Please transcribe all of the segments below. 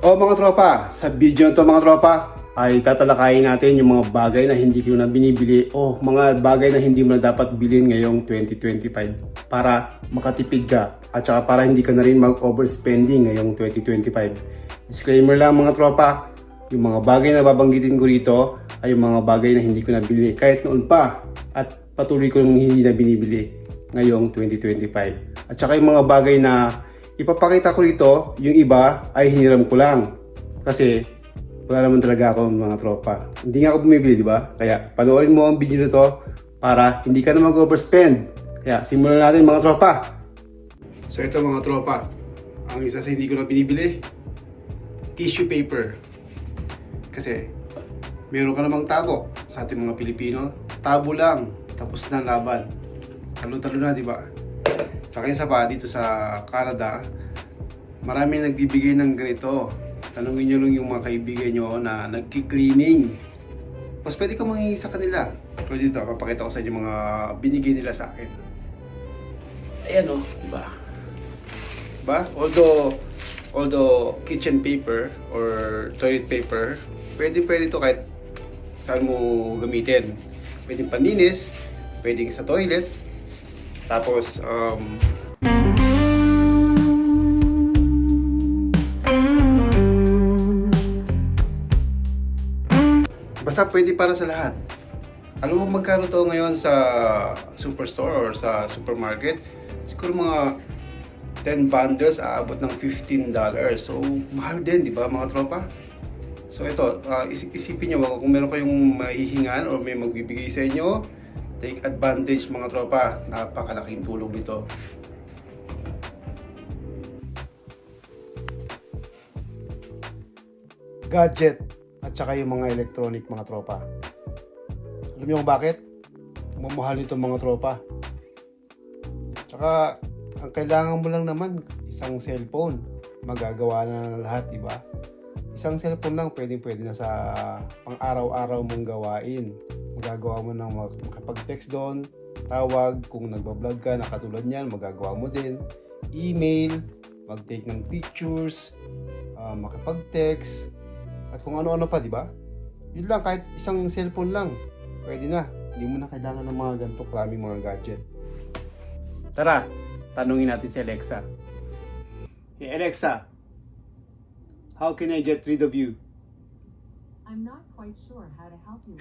O mga tropa, sa video na to mga tropa, ay tatalakayin natin yung mga bagay na hindi ko na binibili o mga bagay na hindi mo na dapat bilhin ngayong 2025 para makatipid ka at saka para hindi ka na rin mag-overspending ngayong 2025. Disclaimer lang mga tropa, yung mga bagay na babanggitin ko rito ay yung mga bagay na hindi ko na binili kahit noon pa at patuloy ko nang hindi na binibili ngayong 2025. At saka yung mga bagay na ipapakita ko rito, yung iba ay hiniram ko lang. Kasi wala naman talaga ako mga tropa. Hindi nga ako bumibili, di ba? Kaya panoorin mo ang video na to para hindi ka na mag-overspend. Kaya simulan natin mga tropa. So ito mga tropa, ang isa sa hindi ko na binibili, tissue paper. Kasi meron ka namang tabo sa ating mga Pilipino. Tabo lang, tapos na laban. Talo-talo na, di ba? Tsaka isa pa, dito sa Canada, marami nagbibigay ng ganito. Tanungin nyo lang yung mga kaibigan nyo na nagki-cleaning. Tapos pwede ka mangingi sa kanila. Pero dito, papakita ko sa inyo mga binigay nila sa akin. Ayan o, di ba? Diba? Although, although kitchen paper or toilet paper, pwede pwede to kahit saan mo gamitin. Pwedeng paninis, pwedeng sa toilet, tapos, um, basta pwede para sa lahat. Alam mo magkano to ngayon sa superstore or sa supermarket? Siguro mga 10 bundles aabot ng $15. So, mahal din, di ba mga tropa? So ito, ah, isip isipin nyo kung meron kayong mahihingan or may magbibigay sa inyo, take advantage mga tropa. Napakalaking tulong nito. Gadget at saka yung mga electronic mga tropa. Alam niyo kung bakit? Mamahal nito mga tropa. Tsaka, ang kailangan mo lang naman, isang cellphone. Magagawa na lahat, di ba? Isang cellphone lang, pwedeng pwede na sa pang-araw-araw mong gawain. Magagawa mo ng mak- makapag-text doon, tawag, kung nagbablog ka, na katulad niyan, magagawa mo din. Email, mag-take ng pictures, ah, makapag-text, at kung ano-ano pa, di ba? Yun lang, kahit isang cellphone lang, pwede na. Hindi mo na kailangan ng mga ganito karaming mga gadget. Tara, tanungin natin si Alexa. Hey Alexa, how can I get rid of you? I'm not quite sure how to help you.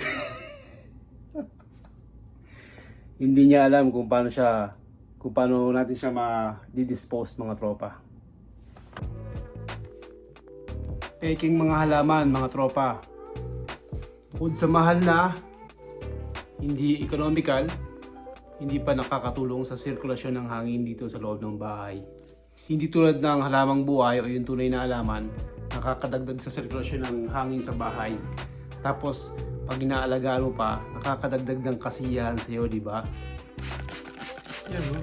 Hindi niya alam kung paano siya, kung paano natin siya ma-dispose mga tropa. Peking mga halaman mga tropa. Bukod sa mahal na, hindi economical, hindi pa nakakatulong sa sirkulasyon ng hangin dito sa loob ng bahay. Hindi tulad ng halamang buhay o yung tunay na halaman, nakakadagdag sa sirkulasyon ng hangin sa bahay. Tapos, pag inaalagaan mo pa, nakakadagdag ng kasiyahan sa iyo, di ba? Yan, no?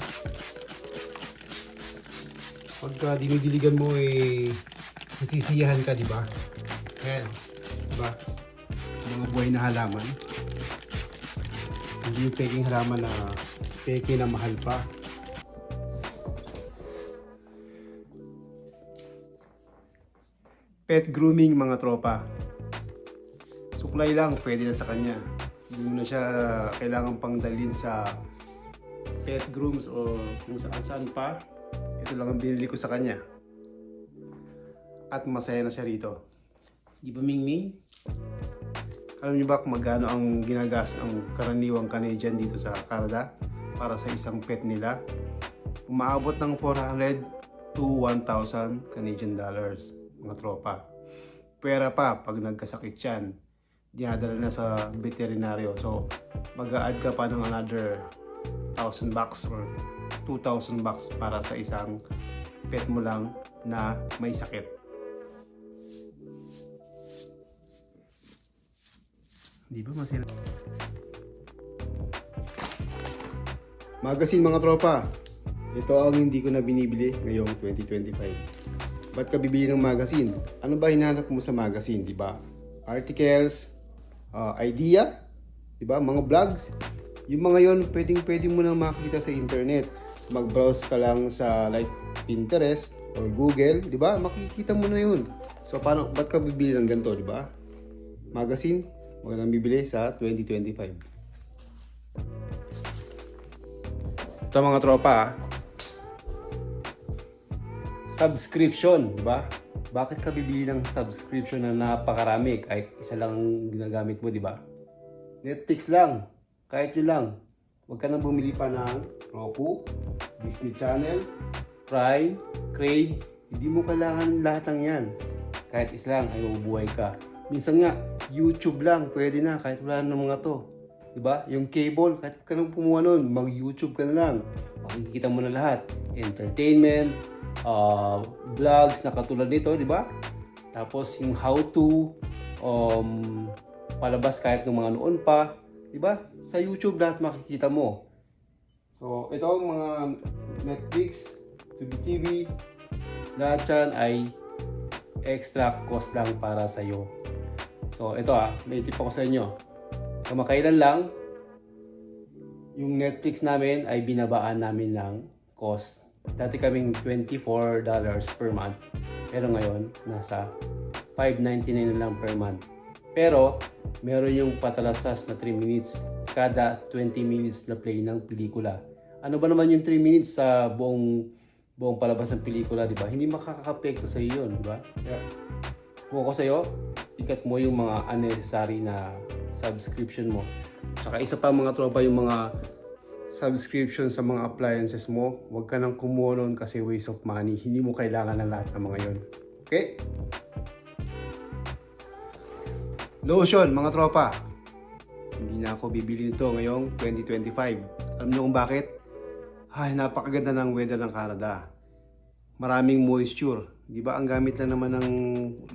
Pagka dinidiligan mo, eh, nasisiyahan ka, di ba? Yan, di ba? Mga buhay na halaman. Hindi yung peking halaman na peke na mahal pa. Pet grooming mga tropa. Suklay lang, pwede na sa kanya. Hindi mo na siya kailangan pang dalhin sa pet grooms o kung saan saan pa. Ito lang ang binili ko sa kanya. At masaya na siya rito. Di ba Ming Ming? Alam niyo ba kung magkano ang ginagas ng karaniwang Canadian dito sa Canada para sa isang pet nila? Umaabot ng 400 to 1,000 Canadian dollars, mga tropa. Pera pa pag nagkasakit yan, dinadala na sa veterinaryo. So, mag-a-add ka pa ng another 1,000 bucks or 2,000 bucks para sa isang pet mo lang na may sakit. Di ba masira? Magazine mga tropa. Ito ang hindi ko na binibili ngayong 2025. Ba't ka bibili ng magazine? Ano ba hinahanap mo sa magazine, di ba? Articles, ah, idea, di ba? Mga vlogs. Yung mga yon pwedeng pwede mo na makita sa internet. mag-browse ka lang sa like Pinterest or Google, di ba? Makikita mo na yun. So, paano, ba't ka bibili ng ganito, di ba? Magazine, wag nang bibili sa 2025. Ito mga tropa, ah. Subscription, di ba? Bakit ka bibili ng subscription na napakarami kahit isa lang ang ginagamit mo, di ba? Netflix lang, kahit yun lang. Huwag ka nang bumili pa ng Roku, Disney Channel, Prime, Crave. Hindi mo kailangan lahat ng yan. Kahit isa lang ay mabubuhay ka. Minsan nga, YouTube lang, pwede na kahit wala na mga to. Diba? Yung cable, kahit ka nang pumuha nun, mag-YouTube ka na lang. Makikita mo na lahat. Entertainment, uh, vlogs na katulad nito, di ba? Tapos yung how to, um, palabas kahit ng mga noon pa, di ba? Sa YouTube lahat makikita mo. So, ito ang mga Netflix, TV, lahat yan ay extra cost lang para sa iyo. So, ito ah, may tip ako sa inyo. Kamakailan lang, yung Netflix namin ay binabaan namin ng cost. Dati kaming $24 per month. Pero ngayon, nasa $5.99 na lang per month. Pero, meron yung patalasas na 3 minutes kada 20 minutes na play ng pelikula. Ano ba naman yung 3 minutes sa buong buong palabas ng pelikula, di ba? Hindi makakapekto sa iyo yun, di ba? Kaya, kung ako sa'yo, ikat mo yung mga unnecessary na subscription mo. Tsaka isa pa mga tropa yung mga subscription sa mga appliances mo. Huwag ka nang kumuha nun kasi waste of money. Hindi mo kailangan ng lahat ng mga yon. Okay? Lotion, mga tropa. Hindi na ako bibili nito ngayong 2025. Alam niyo kung bakit? Ay, napakaganda ng weather ng Canada. Maraming moisture. Di ba ang gamit lang naman ng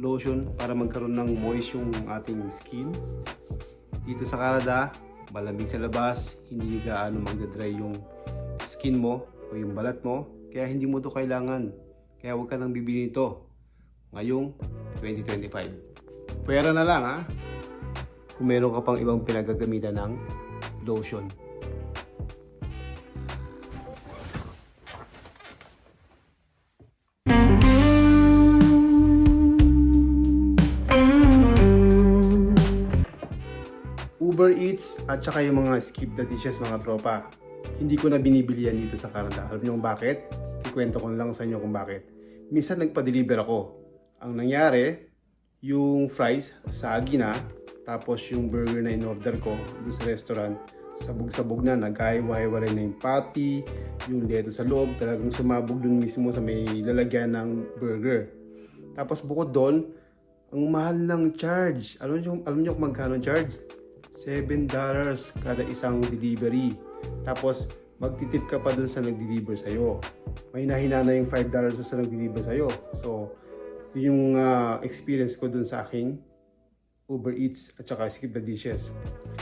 lotion para magkaroon ng moist yung ating skin? Dito sa Canada, malamig sa labas, hindi gaano magdadry yung skin mo o yung balat mo. Kaya hindi mo to kailangan. Kaya huwag ka nang bibili nito ngayong 2025. Pwera na lang ha. Kung meron ka pang ibang pinagagamitan ng lotion. Uber Eats at saka yung mga skip the dishes mga tropa. Hindi ko na binibili yan dito sa Canada. Alam niyo kung bakit? Ikwento ko lang sa inyo kung bakit. Minsan nagpa-deliver ako. Ang nangyari, yung fries, sagi na. Tapos yung burger na in-order ko doon sa restaurant, sabog-sabog na, nagkahiwa-hiwalay na yung patty, yung leto sa loob, talagang sumabog dun mismo sa may lalagyan ng burger. Tapos bukod doon, ang mahal ng charge. Alam niyo, alam niyo kung magkano charge? $7 kada isang delivery. Tapos, magtitip ka pa dun sa nag-deliver sa'yo. May nahina na yung $5 dun sa nag-deliver sa'yo. So, yun yung ah, experience ko dun sa aking Uber Eats at saka Skip the Dishes.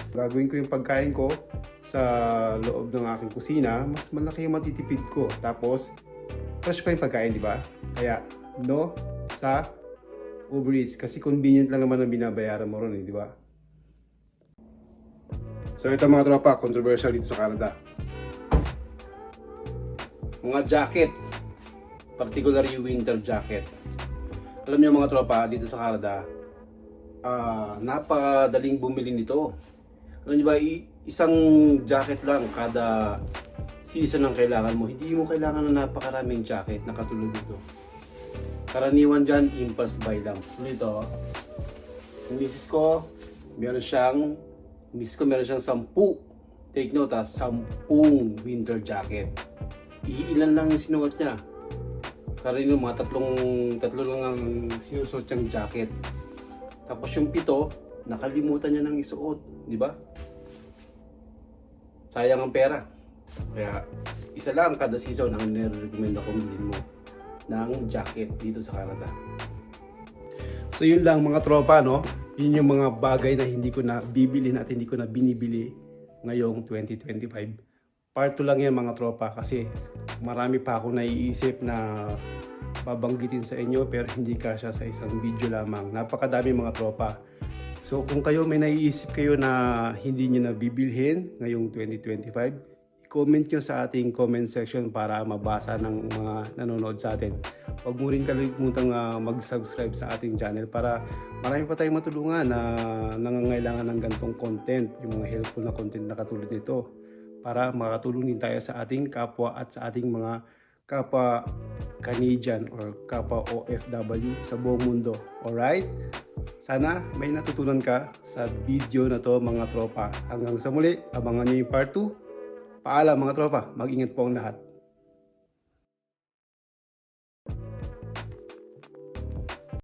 Gagawin ko yung pagkain ko sa loob ng aking kusina, mas malaki yung matitipid ko. Tapos, fresh pa yung pagkain, di ba? Kaya, no sa Uber Eats kasi convenient lang naman ang binabayaran mo ron, eh, di ba? So ito mga tropa, controversial dito sa Canada. Mga jacket, particularly yung winter jacket. Alam niyo mga tropa, dito sa Canada, ah napakadaling bumili nito. Alam niyo ba, isang jacket lang kada season ang kailangan mo. Hindi mo kailangan ng napakaraming jacket na katulad dito. Karaniwan dyan, impulse buy lang. Ito, yung misis ko, meron siyang, misis ko meron siyang sampu. Take note ha, sampung winter jacket. Iilan lang yung sinuot niya. Karaniwan mga tatlong, tatlo lang ang sinusuot niyang jacket. Tapos yung pito, nakalimutan niya ng isuot, di ba? Sayang ang pera. Kaya isa lang kada season ang nire-recommend akong bilhin mo ng jacket dito sa Canada. So yun lang mga tropa no. Yun yung mga bagay na hindi ko na bibili at hindi ko na binibili ngayong 2025. Part 2 lang yan mga tropa kasi marami pa ako naiisip na babanggitin sa inyo pero hindi kasya sa isang video lamang. Napakadami mga tropa. So kung kayo may naiisip kayo na hindi nyo na bibilhin ngayong 2025, i-comment nyo sa ating comment section para mabasa ng mga nanonood sa atin. Huwag mo rin kalimutang ah, mag-subscribe sa ating channel para marami pa tayong matulungan na nangangailangan ng gantong content, yung mga helpful na content na katulad nito para makatulong din tayo sa ating kapwa at sa ating mga kapwa Canadian or kapwa OFW sa buong mundo. Alright? Sana may natutunan ka sa video na to mga tropa. Hanggang sa muli, abangan nyo yung part 2. Paalam mga tropa, mag-ingat po ang lahat.